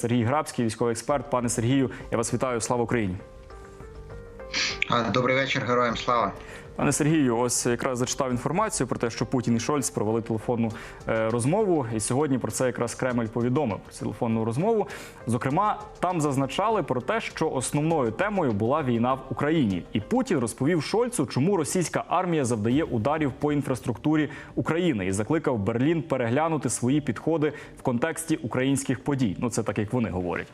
Сергій Грабський, військовий експерт. Пане Сергію, я вас вітаю. Слава Україні. Добрий вечір, героям слава. Пане Сергію, ось якраз зачитав інформацію про те, що Путін і Шольц провели телефонну е, розмову, і сьогодні про це якраз Кремль повідомив про телефонну розмову. Зокрема, там зазначали про те, що основною темою була війна в Україні, і Путін розповів Шольцу, чому російська армія завдає ударів по інфраструктурі України і закликав Берлін переглянути свої підходи в контексті українських подій. Ну це так як вони говорять.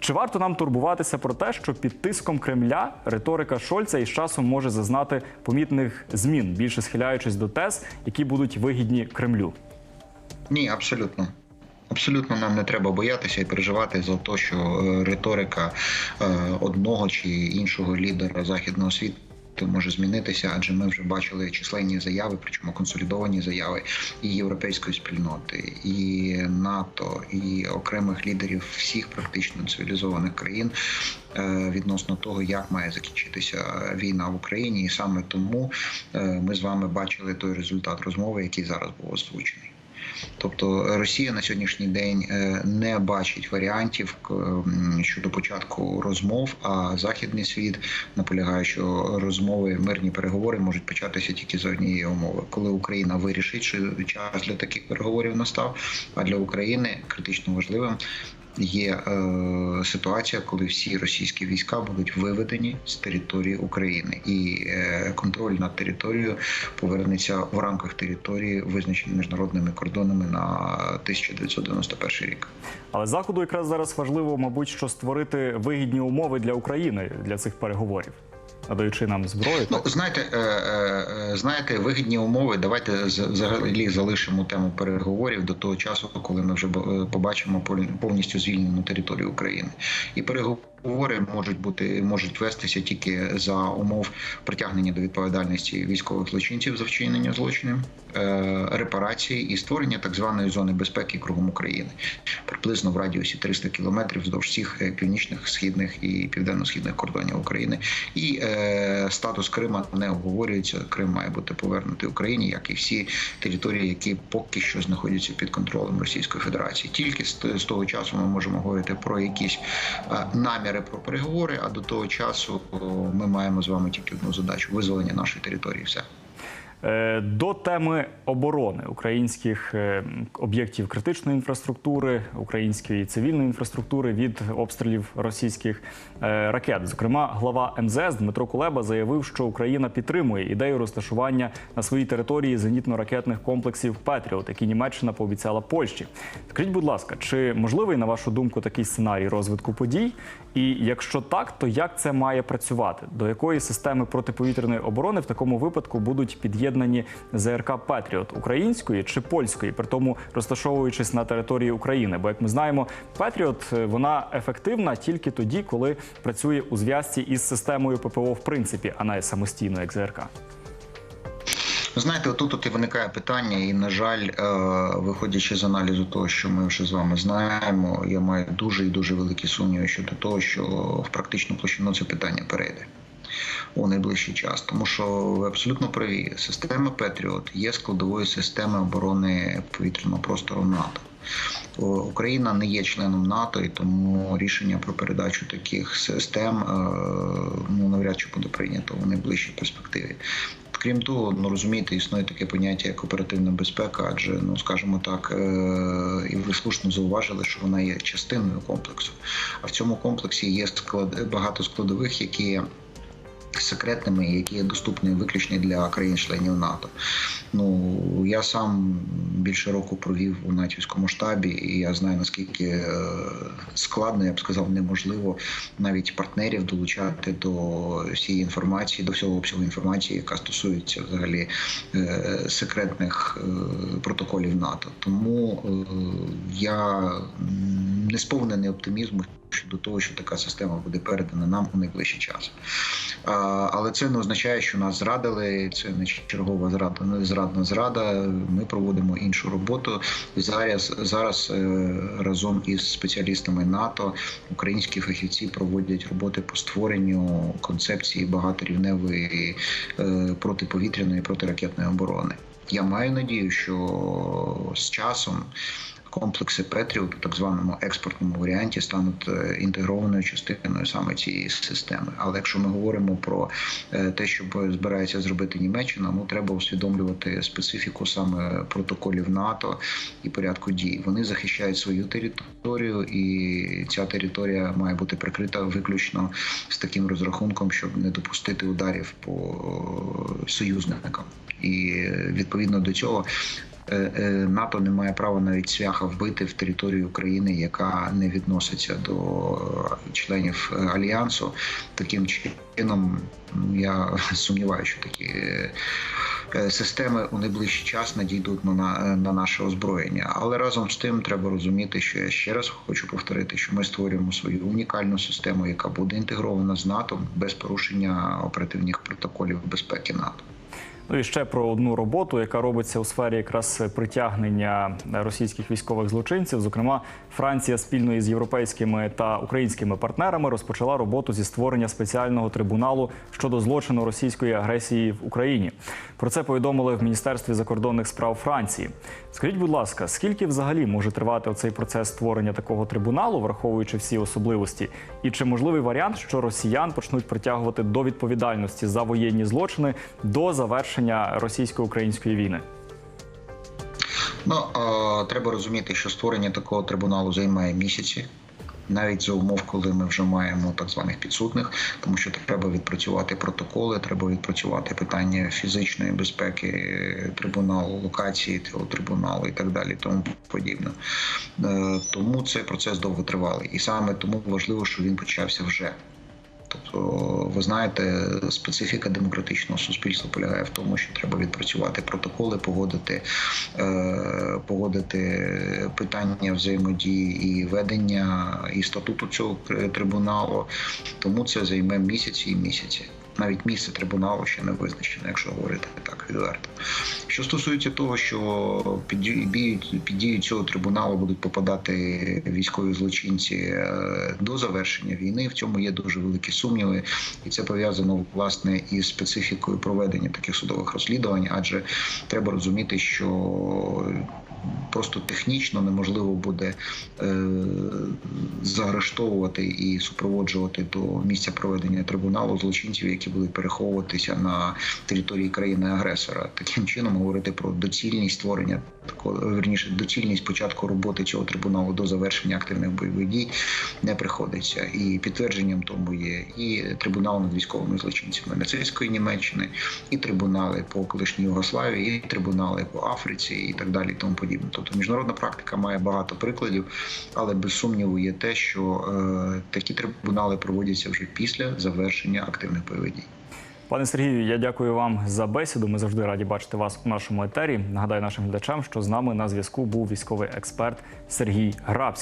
Чи варто нам турбуватися про те, що під тиском Кремля риторика Шольца із часом може зазнати помітних змін, більше схиляючись до тез, які будуть вигідні Кремлю? Ні, абсолютно. Абсолютно нам не треба боятися і переживати за те, що е, риторика е, одного чи іншого лідера західного світу. Може змінитися, адже ми вже бачили численні заяви, причому консолідовані заяви і європейської спільноти, і НАТО, і окремих лідерів всіх практично цивілізованих країн відносно того, як має закінчитися війна в Україні, і саме тому е, ми з вами бачили той результат розмови, який зараз був озвучений. Тобто Росія на сьогоднішній день е, не бачить варіантів щодо початку розмов. А західний світ наполягає, що розмови, мирні переговори можуть початися тільки за однієї умови, коли Україна вирішить, що час для таких переговорів настав. А для України критично важливим є е, ситуація, коли всі російські війська будуть виведені з території України, і е, контроль над територією повернеться в рамках території, визначені міжнародними кордонами на 1991 рік. Але заходу якраз зараз важливо, мабуть, що створити вигідні умови для України для цих переговорів, надаючи нам зброю. Ну знаєте, е, е, е, знаєте, вигідні умови. Давайте взагалі залишимо тему переговорів до того часу, коли ми вже побачимо повністю звільнену територію України. І переговори можуть бути можуть вестися тільки за умов притягнення до відповідальності військових злочинців за вчинення злочинів, е, репарації і створення так званої зони безпеки кругом України, приблизно в радіусі 300 кілометрів вздовж всіх е, північних, східних і південно-східних кордонів України. І е, статус Крима не обговорюється. Крим має бути повернутий Україні, як і всі території, які поки що знаходяться під контролем Російської Федерації. Тільки з, з того часу ми можемо говорити про якісь е, наміри про переговори. А до того часу ми маємо з вами тільки одну задачу визволення нашої території. Все. Е, До теми оборони українських е, об'єктів критичної інфраструктури, української цивільної інфраструктури від обстрілів російських е, ракет. Зокрема, глава МЗС Дмитро Кулеба заявив, що Україна підтримує ідею розташування на своїй території зенітно-ракетних комплексів Петріот, які Німеччина пообіцяла Польщі. Скажіть, будь ласка, чи можливий на вашу думку такий сценарій розвитку подій? І якщо так, то як це має працювати? До якої системи протиповітряної оборони в такому випадку будуть під'єднані ЗРК Петріот української чи польської, при тому розташовуючись на території України? Бо як ми знаємо, Петріот е, вона ефективна тільки тоді, коли працює у зв'язці із системою ППО в принципі, а не самостійно як ЗРК. Знаєте, отут от і виникає питання, і на жаль, е, виходячи з аналізу того, що ми вже з вами знаємо, я маю дуже і дуже великі сумніви щодо того, що в практичну площину це питання перейде. У найближчий час, тому що ви абсолютно праві. Система Петріот є складовою системи оборони повітряного простору НАТО. Україна не є членом НАТО, і тому рішення про передачу таких систем е, ну навряд чи буде прийнято в найближчій перспективі. Крім того, ну розумієте, існує таке поняття як оперативна безпека, адже ну скажімо так, е, і ви слушно зауважили, що вона є частиною комплексу. А в цьому комплексі є склад багато складових, які секретними, які є доступні виключно для країн-членів НАТО. Ну я сам більше року провів у натівському штабі, і я знаю наскільки е, складно, я б сказав, неможливо навіть партнерів долучати до всієї інформації, до всього обсягу інформації, яка стосується взагалі е, секретних е, протоколів НАТО. Тому я не сповнений оптимізму щодо того, що така система буде передана нам у найближчий час. Але це не означає, що нас зрадили. Це не чергова зрада, не зрадна зрада. Ми проводимо іншу роботу. Зараз зараз е, разом із спеціалістами НАТО українські фахівці проводять роботи по створенню концепції багаторівневої е, протиповітряної протиракетної оборони. Я маю надію, що з часом комплекси Петріот у так званому експортному варіанті стануть е, інтегрованою частиною саме цієї системи. Але якщо ми говоримо про е, те, що збирається зробити Німеччина, ну треба усвідомлювати специфіку саме протоколів НАТО і порядку дій. Вони захищають свою територію, і ця територія має бути прикрита виключно з таким розрахунком, щоб не допустити ударів по е, союзникам. І відповідно до цього НАТО не має права навіть цвяха вбити в територію України, яка не відноситься до е, членів е, альянсу. Таким чином я сумніваюся, що такі. е, е, Системи у найближчий час надійдуть на, на, на наше озброєння, але разом з тим треба розуміти, що я ще раз хочу повторити, що ми створюємо свою унікальну систему, яка буде інтегрована з НАТО без порушення оперативних протоколів безпеки НАТО. Ну і ще про одну роботу, яка робиться у сфері якраз притягнення російських військових злочинців. Зокрема, Франція спільно із європейськими та українськими партнерами розпочала роботу зі створення спеціального трибуналу щодо злочину російської агресії в Україні. Про це повідомили в Міністерстві закордонних справ Франції. Скажіть, будь ласка, скільки взагалі може тривати цей процес створення такого трибуналу, враховуючи всі особливості, і чи можливий варіант, що росіян почнуть притягувати до відповідальності за воєнні злочини до завершення російсько-української війни? Ну е, треба розуміти, що створення такого трибуналу займає місяці. Навіть за умов, коли ми вже маємо так званих підсудних, тому що треба відпрацювати протоколи, треба відпрацювати питання фізичної безпеки трибуналу, локації трибуналу і так далі, тому подібне. Е, Тому цей процес довготривалий, і саме тому важливо, що він почався вже. Тобто, ви знаєте, специфіка демократичного суспільства полягає в тому, що треба відпрацювати протоколи, погодити, е, погодити питання взаємодії і ведення і статуту цього трибуналу. Тому це займе місяці і місяці. Навіть місце трибуналу ще не визначено, якщо говорити так відверто. Що стосується того, що під дію, під дію цього трибуналу будуть попадати військові злочинці е, до завершення війни, в цьому є дуже великі сумніви, і це пов'язано власне із специфікою проведення таких судових розслідувань, адже треба розуміти, що просто технічно неможливо буде е, заарештовувати і супроводжувати до місця проведення трибуналу злочинців, які будуть переховуватися на території країни-агресора. Таким чином говорити про доцільність створення такого верніше, доцільність початку роботи цього трибуналу до завершення активних бойових дій не приходиться. І підтвердженням тому є і трибунал над військовими злочинцями нацистської Німеччини, і трибунали по колишній Югославії, і трибунали по Африці, і так далі, тому подібне. Тобто міжнародна практика має багато прикладів, але без сумніву є те, що е, такі трибунали проводяться вже після завершення активних бойових. Пане Сергію, я дякую вам за бесіду. Ми завжди раді бачити вас у нашому етері. Нагадаю нашим глядачам, що з нами на зв'язку був військовий експерт Сергій Грабський.